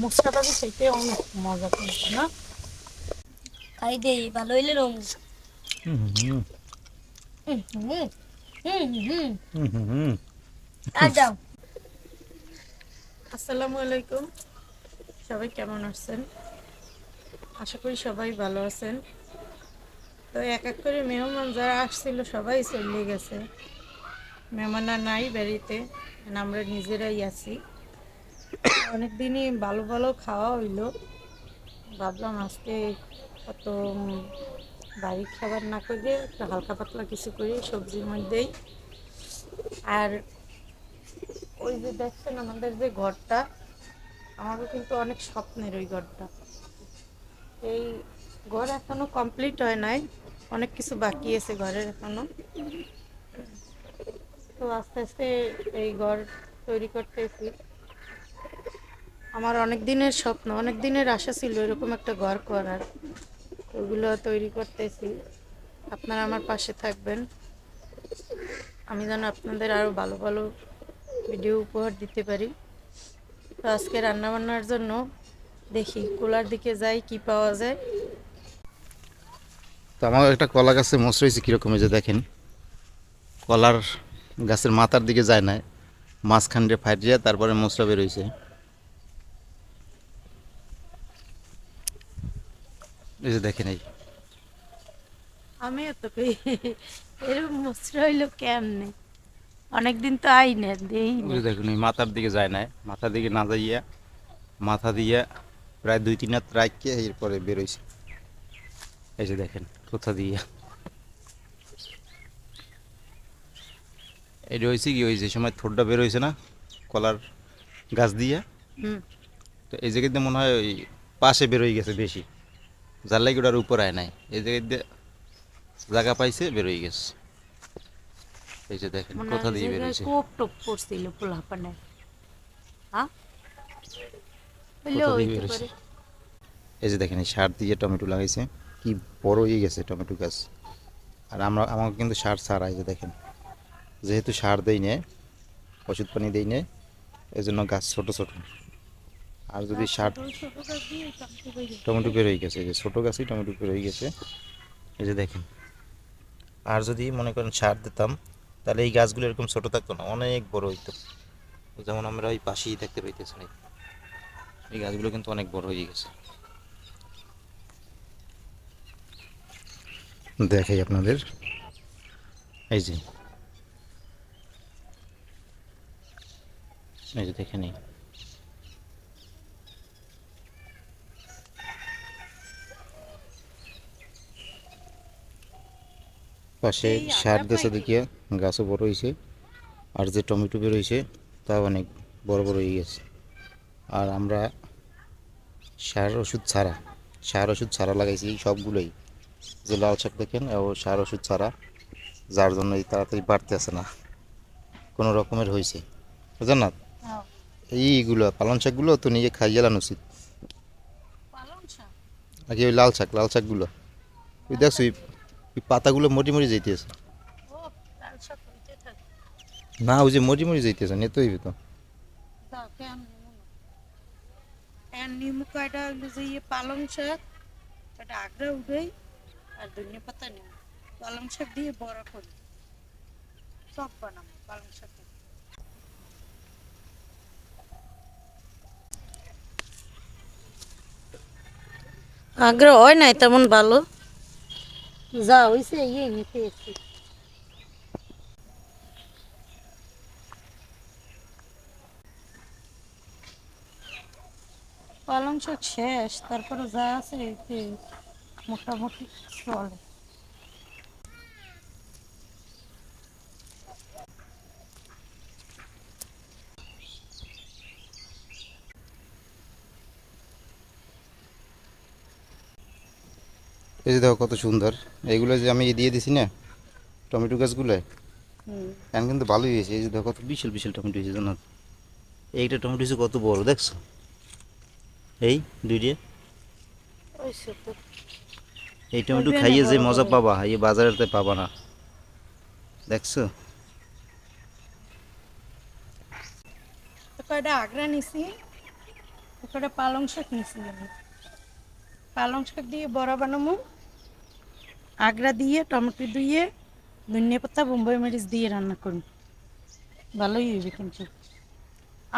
মুসটা খেতে অনেক মজা করছে না? খাই দে ভালো হইলে রং আসসালামু আলাইকুম। সবাই কেমন আছেন? আশা করি সবাই ভালো আছেন। তো এক এক করে মেহমান যারা আসছিল সবাই চলে গেছে। মেহমান নাই বাড়িতে আমরা নিজেরাই আছি। অনেক দিনই ভালো ভালো খাওয়া হইল। ভাবলাম আজকে অত বাড়ির খাবার না করে একটু হালকা পাতলা কিছু করি, সবজির মধ্যেই। আর ওই যে দেখছেন আমাদের যে ঘরটা, আমারও কিন্তু অনেক স্বপ্নের ওই ঘরটা। এই ঘর এখনও কমপ্লিট হয় নাই, অনেক কিছু বাকি আছে ঘরের এখনও। তো আস্তে আস্তে এই ঘর তৈরি করতেছি। আমার অনেক দিনের স্বপ্ন, অনেক দিনের আশা ছিল এরকম একটা ঘর করার। ওগুলো তৈরি করতেছি। আপনারা আমার পাশে থাকবেন। আমি যেন আপনাদের আরও ভালো ভালো ভিডিও উপহার দিতে পারি। তো আজকে রান্নাবান্নার জন্য দেখি, কোলার দিকে যাই, কি পাওয়া যায়। তো আমার একটা কলা গাছে মোচ রয়েছে কীরকম যে দেখেন। কলার গাছের মাথার দিকে যায় না, মাঝখান দিয়ে ফাটিয়ে তারপরে মোচটা বেরোইছে এই যে দেখেন এই। আমিও তো কই এরকম মশরা হইল কেমনে? অনেকদিন তো আই না দেই ওই যে দেখুন এই মাথার দিকে যায় না মাথার দিকে না যাইয়া মাথা দিয়ে প্রায় দুই তিন হাত রাখিয়ে এরপরে বেরোইছে এই যে দেখেন কোথা দিয়া। এটা হয়েছে কি হয়েছে সময় থোরটা বেরোইছে না কলার গাছ দিয়ে? হুম। তো এই জায়গাতে মনে হয় ওই পাশে বেরোয় গেছে বেশি। যার লাগে ওটার উপর আয় নাই। এই জায়গায় জায়গা পাইছে বেরোয় গেছে। এই যে দেখেন কোথা দিয়ে বেরোইছে। কোপ টোপ পড়ছিল পোলাপানে হ্যাঁ? এই যে দেখেন সার দিয়ে টমেটো লাগাইছে কি বড় হয়ে গেছে টমেটো গাছ। আর আমরা আমাকে কিন্তু সার এই যে দেখেন। যেহেতু সার দেই নে ওষুধ পানি দেই নে এই জন্য গাছ ছোট ছোট। আর যদি গাছ দিয়ে টমেটো হয়ে গেছে। যে ছোটো গাছই টমেটো বের হয়ে গেছে। এই যে দেখেন আর যদি মনে করেন সার দিতাম তাহলে এই গাছগুলো এরকম ছোট থাকতো না অনেক বড় হইতো। যেমন আমরা ওই পাশেই দেখতে পাইতেছি না এই গাছগুলো কিন্তু অনেক বড় হয়ে গেছে। দেখাই আপনাদের এই যে এই যে দেখে নিই পাশে সার দেশে। দেখিয়ে গাছও বড় হয়েছে আর যে টমেটো বেরোইছে তা অনেক বড় বড় হয়ে গেছে। আর আমরা সার ওষুধ ছাড়া সার ওষুধ ছাড়া লাগাইছি এই সবগুলোই। যে লাল শাক দেখেন ও সার ওষুধ ছাড়া যার জন্য এই তাড়াতাড়ি বাড়তে আসে না। কোনো রকমের হয়েছে বুঝলেন না এইগুলো পালং শাকগুলো তো নিজে খাই গেলান উচিত। আগে ওই লাল শাক লাল শাকগুলো। ওই দেখছ পাতাগুলো মরি মরি যাইতেছে না, ওই যে মরি মরি যাইতেছে হইবে তো পালং এটা দিয়ে সব বানাবো পালং শাক। আগ্রহ হয় নাই তেমন ভালো Zau, isso aí, hein, meu peixe. Falam de oxé, estar para usar, sei que... Mostrar uma pessoa. এই যে দেখো কত সুন্দর। এইগুলো যে আমি দিয়ে দিছি না টমেটো গাছগুলো এখন কিন্তু ভালোই হয়েছে। এই যে দেখো কত বিশাল বিশাল টমেটো হয়েছে জানো। এইটা টমেটো হয়েছে কত বড় দেখছ? এই দুইটা। এই টমেটো খাইয়ে যে মজা পাবা এই বাজারের বাজারেতে পাবা না। দেখছ? কয়টা আগ্রা নিছি কয়টা পালং শাক নিছি আমি। পালং শাক দিয়ে বড়া বানামু। আগ্রা দিয়ে, টমেটো দিয়ে, ধনিয়া পাতা, বোম্বাই মরিচ দিয়ে রান্না করুন। ভালোই হইবে কিন্তু।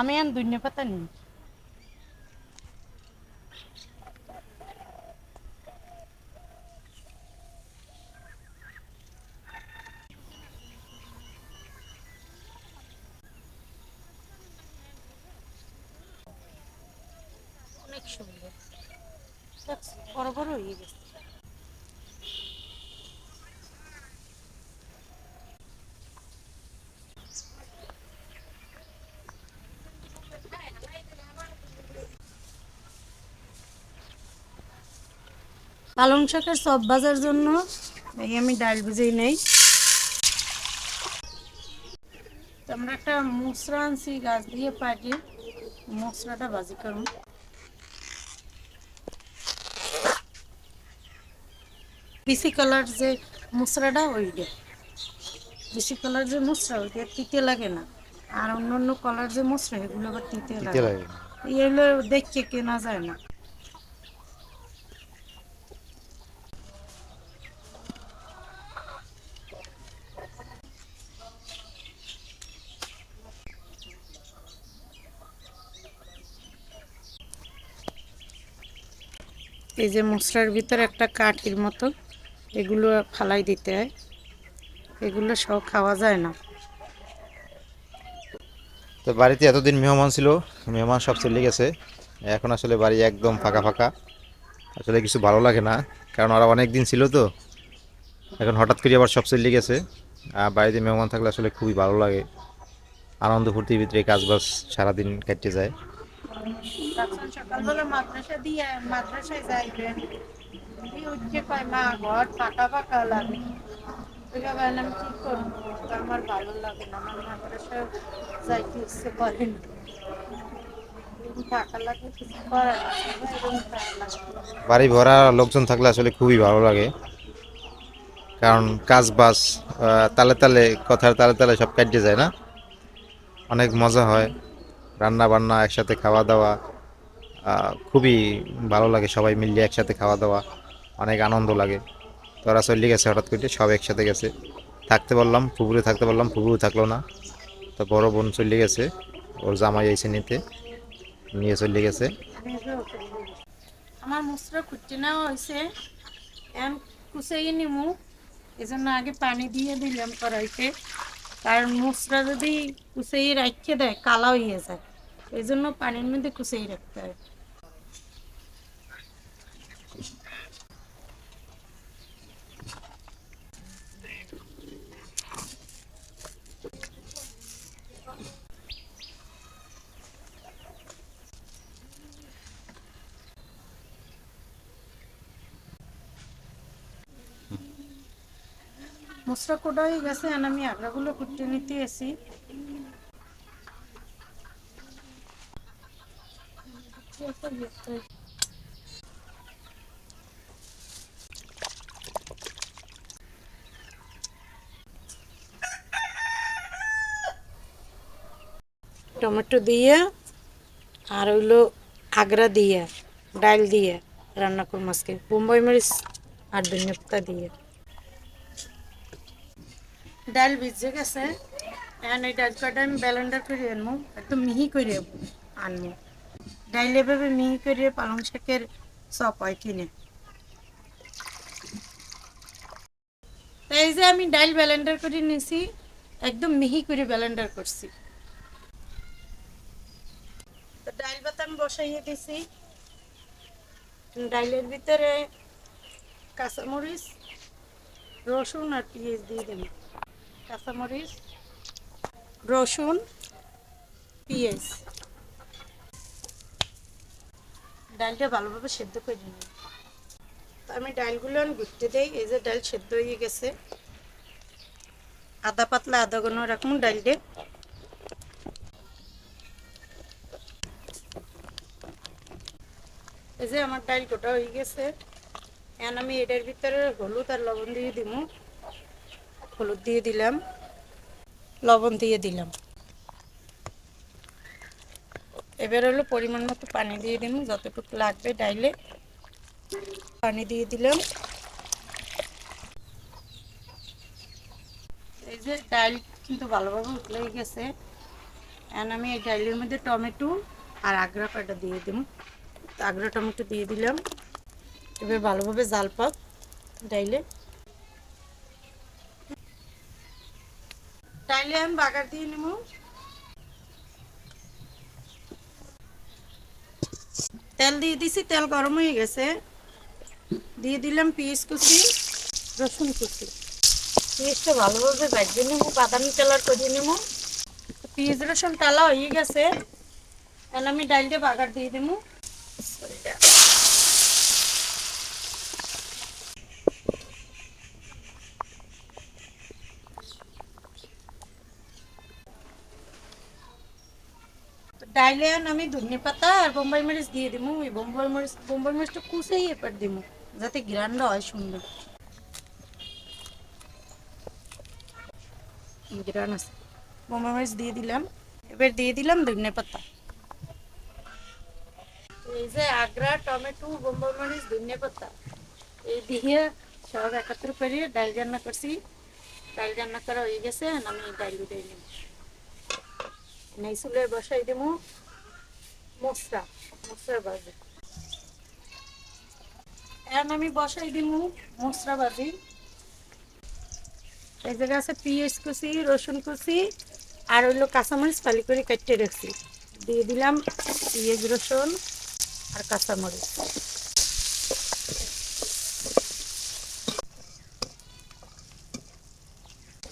আমি আর ধনিয়া পাতা নিই। অনেক সুন্দর। বড় বড় হয়ে গেছে। পালং শাকের সব ভাজার জন্য। এই আমি ডাল ভিজেই নেই। আমরা একটা মশলা আনছি গাছ দিয়ে পাটি মশলাটা ভাজি করুন। বিসি কালার যে মশলাটা ওইটা বিসি কালার যে মশলা ওইটা তিতে লাগে না। আর অন্য অন্য কালার যে মশলা এগুলো আবার তিতে লাগে। লাগে এগুলো দেখে কেনা যায় না। এই যে মশলার ভিতরে একটা কাঠির মতো, এগুলো ফালাই দিতে হয়। এগুলো সব খাওয়া যায় না। তো বাড়িতে এতদিন মেহমান ছিল, মেহমান সব চলে গেছে। এখন আসলে বাড়ি একদম ফাঁকা ফাঁকা। আসলে কিছু ভালো লাগে না, কারণ ওরা অনেক দিন ছিল তো। এখন হঠাৎ করে আবার সব চলে গেছে। আর বাড়িতে মেহমান থাকলে আসলে খুবই ভালো লাগে। আনন্দ ফুর্তির ভিতরে কাজবাজ সারাদিন কাটতে যায়। বাড়ি ভরা লোকজন থাকলে আসলে খুবই ভালো লাগে। কারণ কাজ আহ, তালে তালে কথার তালে তালে সব কাটিয়ে যায় না। অনেক মজা হয়। রান্না বান্না একসাথে খাওয়া দাওয়া খুবই ভালো লাগে সবাই মিলে একসাথে খাওয়া দাওয়া অনেক আনন্দ লাগে। তো ওরা চলে গেছে হঠাৎ করে, সব একসাথে গেছে। থাকতে বললাম পুকুরে থাকতে বললাম পুকুরে থাকল না। তো বড় বোন চলে গেছে, ওর জামাই এসে নিতে, নিয়ে চলে গেছে। আমার মুসরা কুটে নেওয়া হয়েছে, এম কুচাই নিমু। এই জন্য আগে পানি দিয়ে দিলাম কড়াইতে। কারণ মুসরা যদি কুচাই রাখতে দেয়, কালা হয়ে যায়। এই জন্য পানির মধ্যে কুচাই রাখতে হয়। মশলা কোটা হয়ে গেছে, আর আমি আগ্রাগুলো কুটে নিতে এসি টমেটো দিয়ে আর হইল আগ্রা দিয়ে ডাল দিয়ে রান্না করব আজকে। বোম্বাই মরিচ আর ধনিয়া পাতা দিয়ে। ডাল ভিজে গেছে। এখন এই ডাল কটা আমি ব্যালেন্ডার করে আনব একদম মিহি করে আনব। ডাইল এভাবে মিহি করে পালং শাকের চপ হয় কিনে। তাই যে আমি ডাইল ব্যালেন্ডার করে নিয়েছি একদম মিহি করে ব্যালেন্ডার করছি। ডাল ভাত আমি বসাইয়ে দিছি। ডাইলের ভিতরে কাঁচামরিচ, রসুন আর পেঁয়াজ দিয়ে দেবো। কাঁচামরিচ, রসুন, পেঁয়াজ। ডালটা ভালোভাবে সেদ্ধ করে নিই। তো আমি ডালগুলো ঘুরতে দেই, এই যে ডাল সেদ্ধ হয়ে গেছে। আদা পাতলা আদা গোনো এরকম ডালটা এই যে আমার ডাল গোটা হয়ে গেছে। এখন আমি এটার ভিতরে হলুদ আর লবণ দিয়ে দিব হলুদ দিয়ে দিলাম। লবণ দিয়ে দিলাম। এবার হলো পরিমাণ মতো পানি দিয়ে দিন যতটুকু লাগবে ডাইলে পানি দিয়ে দিলাম। এই যে ডাইল কিন্তু ভালোভাবে উঠলেই গেছে। এখন আমি এই ডাইলের মধ্যে টমেটো আর আগ্রা কাটা দিয়ে দিব আগ্রা টমেটো দিয়ে দিলাম। এবার ভালোভাবে জাল পাক ডাইলে। ডাইলে আমি বাগার দিয়ে নেব। তেল দিয়ে দিছি, তেল গরম হয়ে গেছে। দিয়ে দিলাম পিস কুচি, রসুন কুচি। পিসটা ভালোভাবে ভাজবে নেব, বাদামি কালার করে নেব। পিঁয়াজ রসুন তালা হয়ে গেছে। তাহলে আমি ডাইলটা বাগার দিয়ে দেবো। ডাইলে আমি ধনে পাতা আর বোম্বাই মরিচ দিয়ে দিব ওই বোম্বাই মরিচ বোম্বাই মরিচটা কুচেই এবার দিব যাতে গ্রানটা হয় সুন্দর। গ্রান আছে। বোম্বাই মরিচ দিয়ে দিলাম। এবার দিয়ে দিলাম ধনে পাতা। এই যে আগ্রা, টমেটো, বোম্বাই মরিচ, ধনে পাতা। এই দিয়ে সব একাত্তর করে ডাল রান্না করছি। ডাল রান্না করা হয়ে গেছে, আমি ডাল দিয়ে নিব। নেই চুলে বসাই দেবো মশলা মশলা বাজি এখন আমি বসাই দিব মশলা বাজি এই জায়গায় আছে পেঁয়াজ কুচি রসুন কুচি আর হইল কাঁচামরিচ ফালি করে কাটতে রাখছি দিয়ে দিলাম পেঁয়াজ রসুন আর কাঁচামরিচ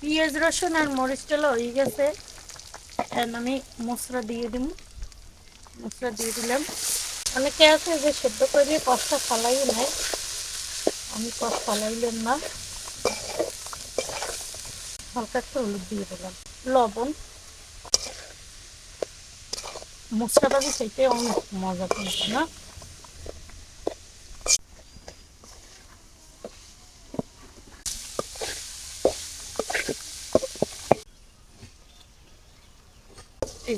পেঁয়াজ রসুন আর মরিচটা হয়ে গেছে এখন আমি মশলা দিয়ে দিব মশলা দিয়ে দিলাম। অনেকে আছে যে সেদ্ধ করে দিয়ে কষটা ফালাই নেয়। আমি কষ ফালাইলাম না। হালকা একটু হলুদ দিয়ে দিলাম। লবণ। মশলাটা তো সেইটাই অনেক মজা করছে না?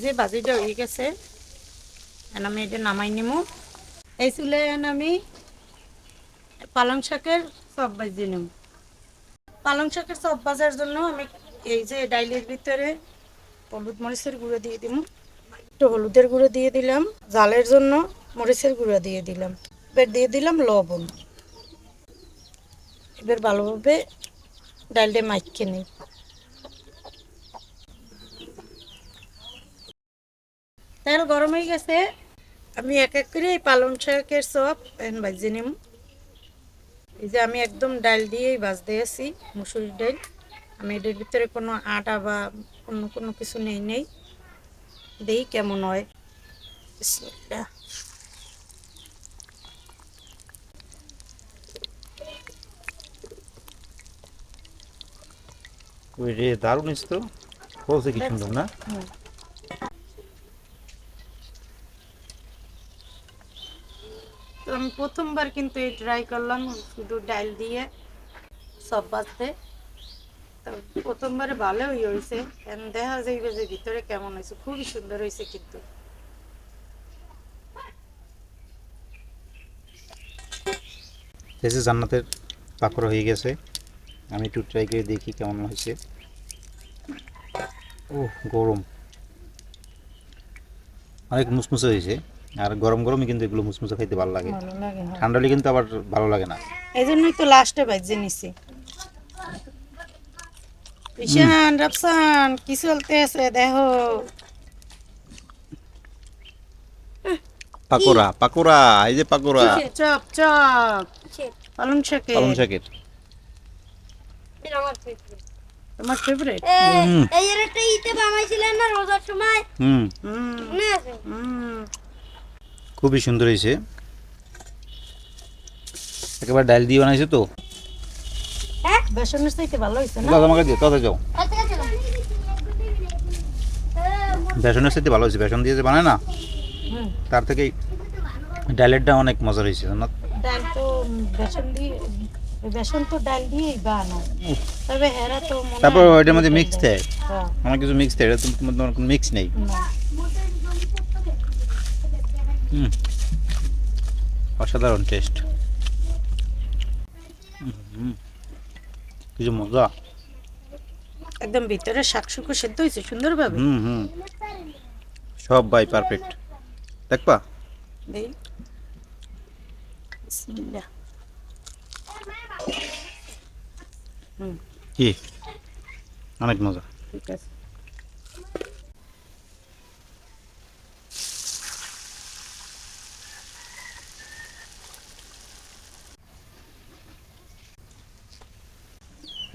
যে বাজিটা হয়ে গেছে। আমি এটা নামাই নিমু। এই চুলে আমি পালং শাকের সব বাজিয়ে নেব পালং শাকের সব বাজার জন্য আমি এই যে ডাইলের ভিতরে হলুদ মরিচের গুঁড়ো দিয়ে দিব একটু হলুদের গুঁড়ো দিয়ে দিলাম। জালের জন্য মরিচের গুঁড়ো দিয়ে দিলাম। এবার দিয়ে দিলাম লবণ। এবার ভালোভাবে ডালটা মাইকে নিই। তেল গরম হয়ে গেছে। আমি এক এক করে এই পালং শাকের সব এখন ভাজিয়ে নিম। এই যে আমি একদম ডাল দিয়েই ভাজতে আছি মুসুরির ডাল। আমি এটার ভিতরে কোনো আটা বা অন্য কোনো কিছু নেই নেই। দেই কেমন হয়। দারুণ তো। বলছে কি সুন্দর না হুম। তো আমি প্রথমবার কিন্তু এই ট্রাই করলাম, শুধু ডাল দিয়ে সব বাজতে। তো প্রথমবারে ভালোই হয়েছে দেখা যাইবে যে ভিতরে কেমন হয়েছে, খুবই সুন্দর হয়েছে কিন্তু। যে জান্নাতের পাকড় হয়ে গেছে, আমি একটু ট্রাই করে দেখি কেমন হয়েছে। ও গরম। অনেক মুসমুসে হয়েছে। আর গরম গরমই কিন্তু এগুলো মুসমুসে খাইতে ভালো লাগে। ভালো হ্যাঁ। ঠান্ডা হলে কিন্তু আবার ভালো লাগে না। এই জন্যই তো লাস্টে বাজে নিছি। ঈশান রাফসান কি চলতে আছে দেখো পাকোড়া পাকোড়া এই যে পাকোড়া। Chop chop. পালং শাকে পালং শাকের। আমার তোমার ফেভারিট এই এর একটা ইতে বানাইছিলেন না রোজার সময়? হুম। হুম। মনে আছে? হুম। খুবই সুন্দর হয়েছে। একেবারে ডাল দিয়ে বানাইছে তো? হ্যাঁ বেসনের সাথে ভালো হয়েছে বেসন দিয়ে যে বানায় না তার থেকে ডালেরটা অনেক মজার হয়েছে ডাল তো বেসন দিয়ে বেসন তো ডাল দিয়েই বানায় তবে হেরা তো তারপর ওইটার মধ্যে মিক্স দেয়। অনেক কিছু মিক্স দেয় এটা তোমার কোনো মিক্স নেই। অসাধারণ টেস্ট। কিছু মজা? একদম ভিতরে শাকশুকো সেদ্ধ হয়েছে সুন্দরভাবে? হুম হুম। সব বাই পারফেক্ট। দেখবা? কি? অনেক মজা। ঠিক আছে।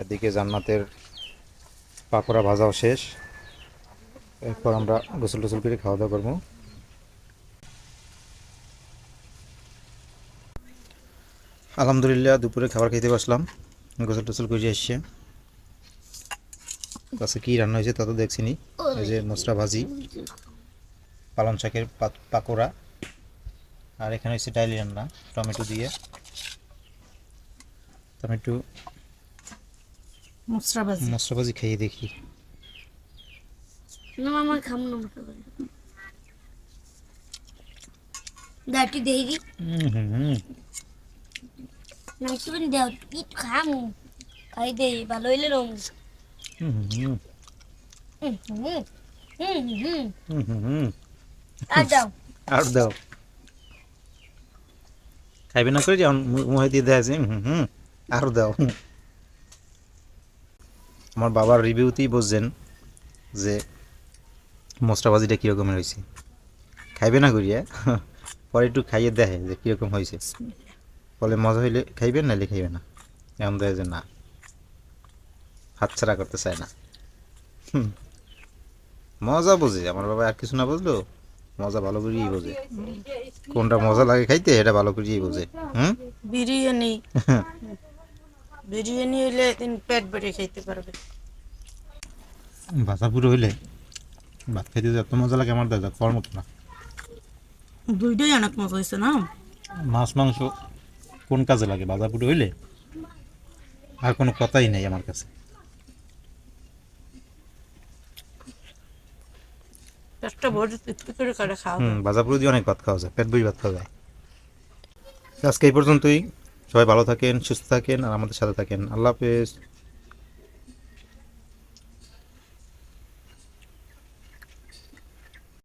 এদিকে জান্নাতের পাকোড়া ভাজাও শেষ। এরপর আমরা গোসল টোসল করে খাওয়া দাওয়া করব। আলহামদুলিল্লাহ, দুপুরে খাবার খেতে বসলাম। গোসল টোসল করে এসছে। কাছে কী রান্না হয়েছে তা তো দেখছিনি। এই যে মশলা ভাজি, পালং শাকের পাকোড়া, আর এখানে হচ্ছে ডাইলি রান্না, টমেটো দিয়ে। টমেটো মশরাবাজি মশরাবাজি খেয়ে দেখি। না আমার খাম না দাঁটি দেখি না তুমি দাও কি খাম? খাই দেই ভালো হইলে রং। আর দাও। আর দাও। খাইবে না করে যাও মুহে দিয়ে দেয় আর দাও। আমার বাবার রিভিউতেই বুঝছেন যে মশলা ভাজিটা কীরকমের হয়েছে। খাইবে না করিয়া? পরে একটু খাইয়ে দেখে যে কীরকম হয়েছে। বলে মজা হইলে খাইবেন নাহলে খাইবে না। এমন দেয় যে না। হাতছাড়া করতে চায় না। মজা বোঝে আমার বাবা আর কিছু না বুঝলো মজা ভালো করেই বোঝে। কোনটা মজা লাগে খাইতে এটা ভালো করেই বোঝে। হুম? বিরিয়ানি। বিরিয়ানি হইলে দিন পেট ভরে খাইতে পারবে। ভাজা পুরো হইলে ভাত খাইতে এত মজা লাগে আমার দাদা খাওয়ার মতো না। দুইটাই অনেক মজা হয়েছে না? মাছ মাংস কোন কাজে লাগে? ভাজা পুরো হইলে আর কোনো কথাই নেই আমার কাছে। পেটটা ভরে তৃপ্তি করে করে খাওয়া হুম ভাজা পুরো দিয়ে অনেক ভাত খাওয়া যায় পেট বই ভাত খাওয়া যায়। আজকে এই পর্যন্তই। সবাই ভালো থাকেন সুস্থ থাকেন আর আমাদের সাথে থাকেন। আল্লাহ হাফেজ।